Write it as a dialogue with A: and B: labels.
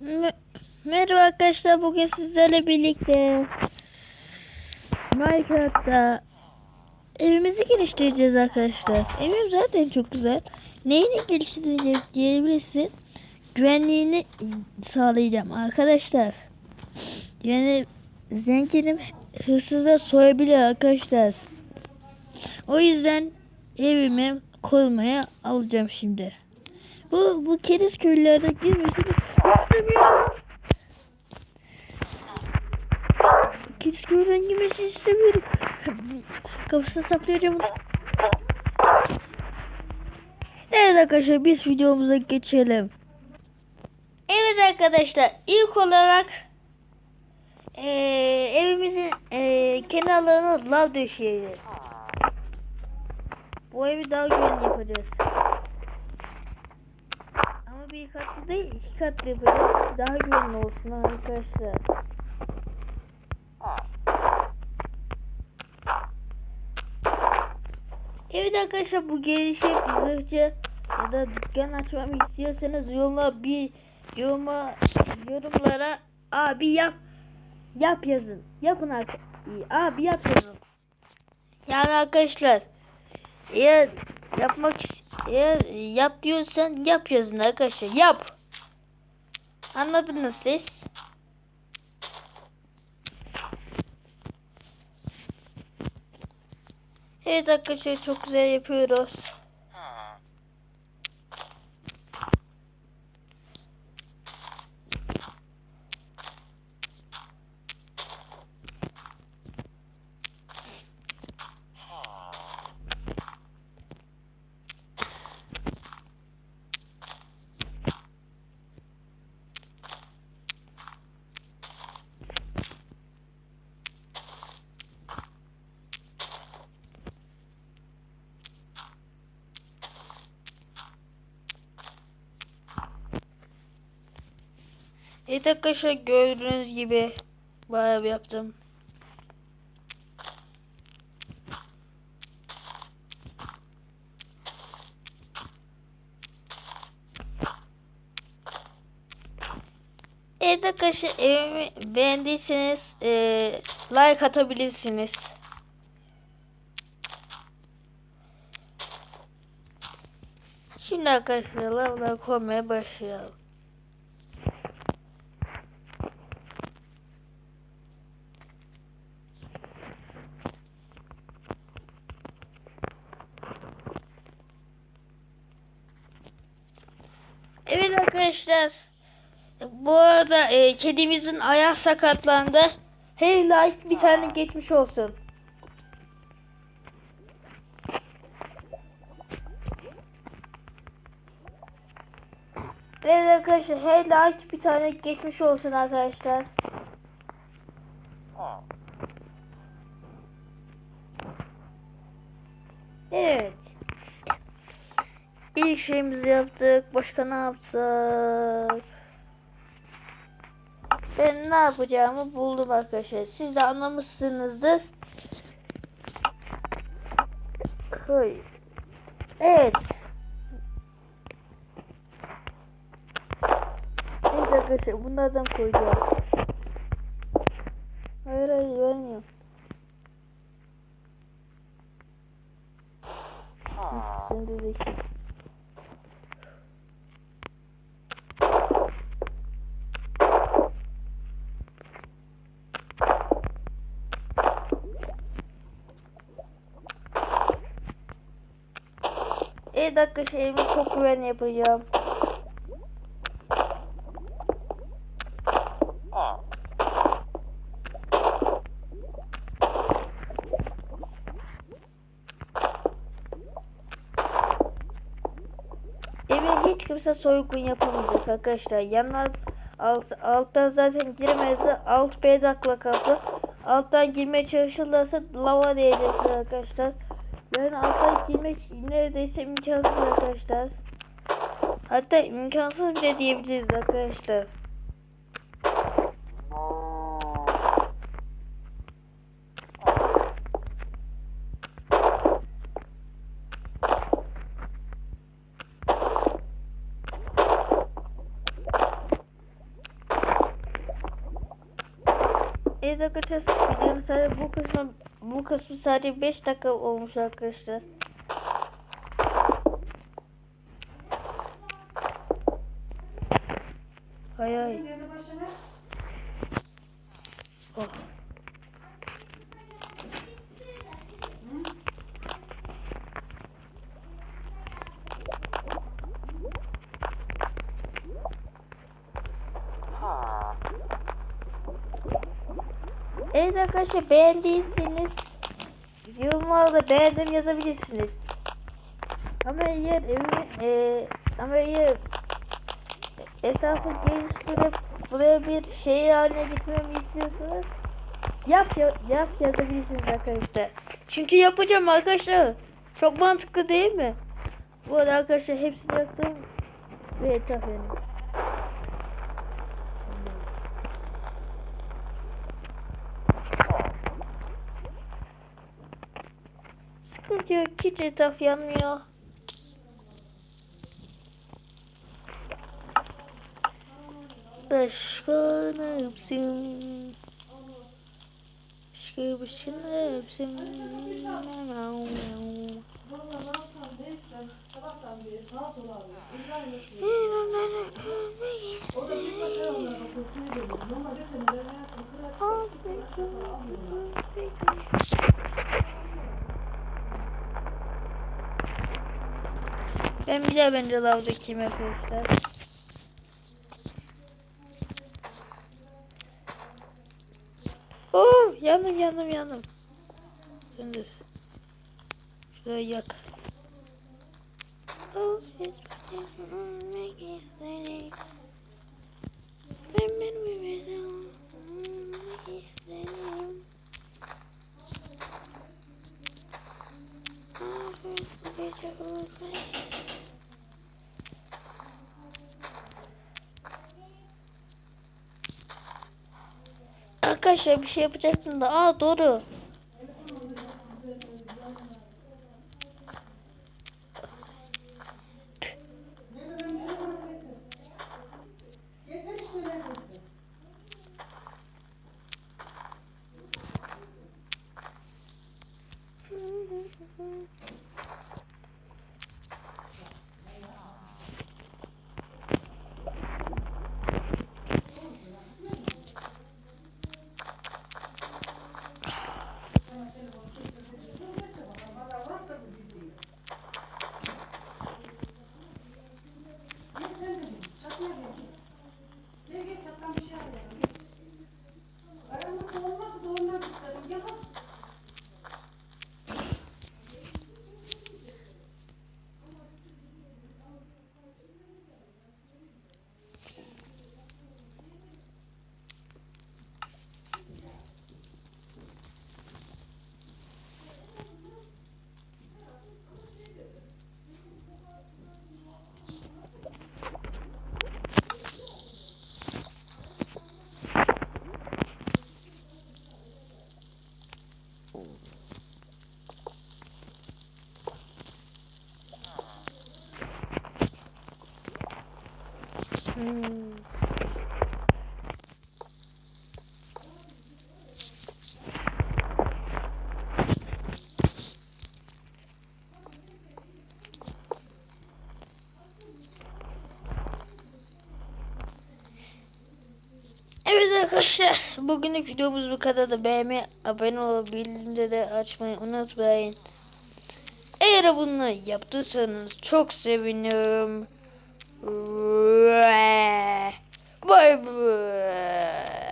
A: Me- Merhaba arkadaşlar bugün sizlerle birlikte Minecraft'ta evimizi geliştireceğiz arkadaşlar. Evim zaten çok güzel. Neyini geliştireceğim diyebilirsin. Güvenliğini sağlayacağım arkadaşlar. Yani zenginim hırsıza soyabilir arkadaşlar. O yüzden evimi korumaya alacağım şimdi. Bu bu keriz köylülere girmesini istemiyorum. Keriz köylülerin girmesini istemiyorum. Kafasına saplayacağım. Evet arkadaşlar biz videomuza geçelim. Evet arkadaşlar ilk olarak eee, evimizin eee, kenarlarına lav döşeyeceğiz. Bu evi daha güvenli yapacağız. Ama bir katlı değil iki katlı yapacağız. Daha güvenli olsun arkadaşlar. Evet arkadaşlar bu gelişim zırhçı ya da dükkan açmamı istiyorsanız yorumla bir yoruma yorumlara abi yap yap yazın. Yapın. Abi yap yazın. Yani arkadaşlar eğer yapmak eğer yap diyorsan yap yazın arkadaşlar yap. Anladınız siz? Evet arkadaşlar çok güzel yapıyoruz. Evet arkadaşlar gördüğünüz gibi bayağı bir yaptım. Evet arkadaşlar evimi beğendiyseniz eee, like atabilirsiniz. Şimdi arkadaşlar lavlar koymaya başlayalım. Evet arkadaşlar. Bu arada e, kedimizin ayağı sakatlandı. Hey like bir tane geçmiş olsun. Evet arkadaşlar hey like bir tane geçmiş olsun arkadaşlar. Evet. İlk şeyimizi yaptık. Başka ne yaptık? Ben ne yapacağımı buldum arkadaşlar. Siz de anlamışsınızdır. Evet. Evet arkadaşlar bunlardan koyacağım. Hayır hayır vermiyorum. Şimdi de Evet arkadaşlar evimi çok güvenli yapacağım. Eve hiç kimse soygun yapamayacak arkadaşlar. Yanlar alt, alttan zaten giremezse alt bedakla kapı. Alttan girmeye çalışırlarsa lava diyecekler arkadaşlar. Ben alta girmek neredeyse imkansız arkadaşlar. Hatta imkansız bile diyebiliriz arkadaşlar. Evet arkadaşlar videomuz bu kısmı bu kısmı sadece 5 dakika olmuş arkadaşlar. Hay hay. Oh. Evet arkadaşlar beğendiyseniz yorumlarda beğendim yazabilirsiniz. Ama eğer evimi e, ama eğer etrafı geliştirip buraya bir şey haline getirmemi istiyorsanız yap ya- yap yazabilirsiniz arkadaşlar. Çünkü yapacağım arkadaşlar. Çok mantıklı değil mi? Bu arada arkadaşlar hepsini yaptım ve etraf yani. Sıkıntı yok. Hiç etraf yanmıyor. Başka ne yapsın? Başka başka ne yapsın? Ben bir daha bence lavdakiyim arkadaşlar. Oh yandım yandım yandım. Söndür. Şurayı yak. Oh, it's Arkadaşlar bir şey yapacaktım da. Aa doğru.
B: Gel
A: Evet arkadaşlar bugünlük videomuz bu kadar da beğenmeyi, abone olup bildirimleri açmayı unutmayın. Eğer bunu yaptıysanız çok sevinirim. Vay be.